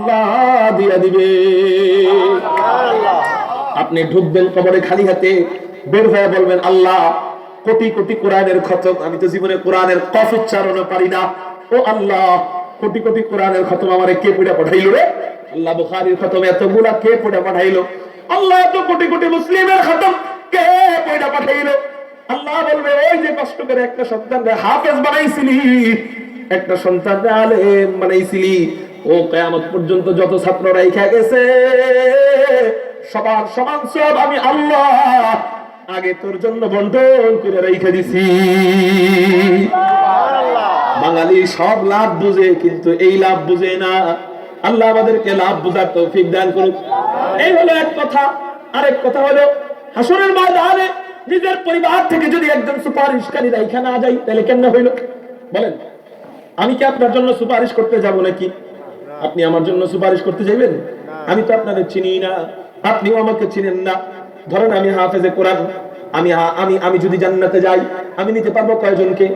আল্লাহ দিয়া দিবে। আপনি ঢুকবেন কবরে খালি হাতে, বের হয়ে বলবেন, আল্লাহ, কোটি কোটি কোরআনের খতম, আমি তো জীবনে কোরআনের কফ উচ্চারণও পারি না। ও আল্লাহ, কোটি কোটি কোরআনের খতম আমারে কে পড়ে পাঠাইলো রে? আল্লাহ বুখারীর খতম এতগুলা কে পড়ে পাঠাইলো? আল্লাহ, এত কোটি কোটি মুসলিমের খতম কে পড়ে পাঠাইলো? আল্লাহ বলবে, ওই যে কষ্ট করে একটা সন্তান হাফেজ বানাইছিলি, একটা সন্তান আলেম বানাইছিলি ও কেয়ামত পর্যন্ত যত ছাত্র রাইখা গেছে, সবার সমান সব আমি আল্লাহ। আগে তোর জন্য বন্টন করে রেখে দিছি। বাঙালি সব লাভ বুঝে, কিন্তু এই লাভ বুঝে না। আল্লাহ আমাদেরকে লাভ বুঝার তৌফিক দান করুক। এই হলো এক কথা। আরেক কথা হলো হাসনের ময়দানে নিজের পরিবার থেকে যদি একজন সুপারিশকারী রাইখা না যাই তাহলে কেমন হইল? বলেন, আমি কি আপনার জন্য সুপারিশ করতে যাব নাকি? আপনি আমার জন্য সুপারিশ করতে যাইবেন? আমি তো আপনাদের চিনি না। আপনিও আমাকে চিনেন না। ধরেন আমি হাফেজে কোরআন। আমি আমি আমি যদি জান্নাতে যাই আমি নিতে পারব কয়জনকে?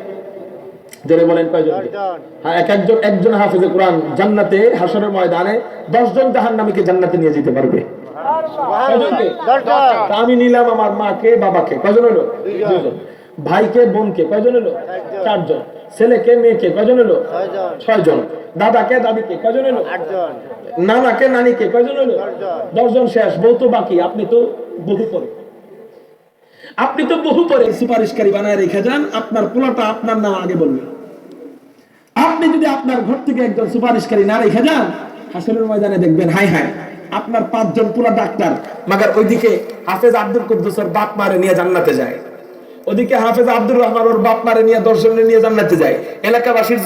জোরে বলেন কয়জনকে? হ্যাঁ এক একজন একজন হাফেজে কোরআন। জান্নাতে হাসরের ময়দানে দশজন জাহান্নামীকে জান্নাতে নিয়ে যেতে পারবে। আমি নিলাম আমার মাকে বাবাকে। কয়জন হলো? ভাইকে বোনকে। কয়জন হলো? চারজন। ছেলেকে মেয়েকে কয়জন হলো? ছয় জন দাদাকে দাদিকে কয়জন হলো? নানাকে নানিকে কয়জন হলো? দশজন। শেষ বউ তো বাকি আপনি তো বহু পরে। আপনি তো বহু পরে সুপারিশকারী বানায় রেখে যান আপনার পোলাটা আপনার নাম আগে বলবেন আপনি যদি আপনার ঘর থেকে একজন সুপারিশকারী না রেখে যান হাসনের ময়দানে দেখবেন হাই হাই আপনার পাঁচজন পুরা ডাক্তার মাগার ওইদিকে হাফেজ আব্দুল কুদ্দুসের বাপ মারে নিয়ে জান্নাতে যায়। ওদিকে হাফেজ আব্দুর রহমান ওর বাপ মারে নিয়ে দর্শনে নিয়ে জান্নাতে যায়। এলাকাবাসীর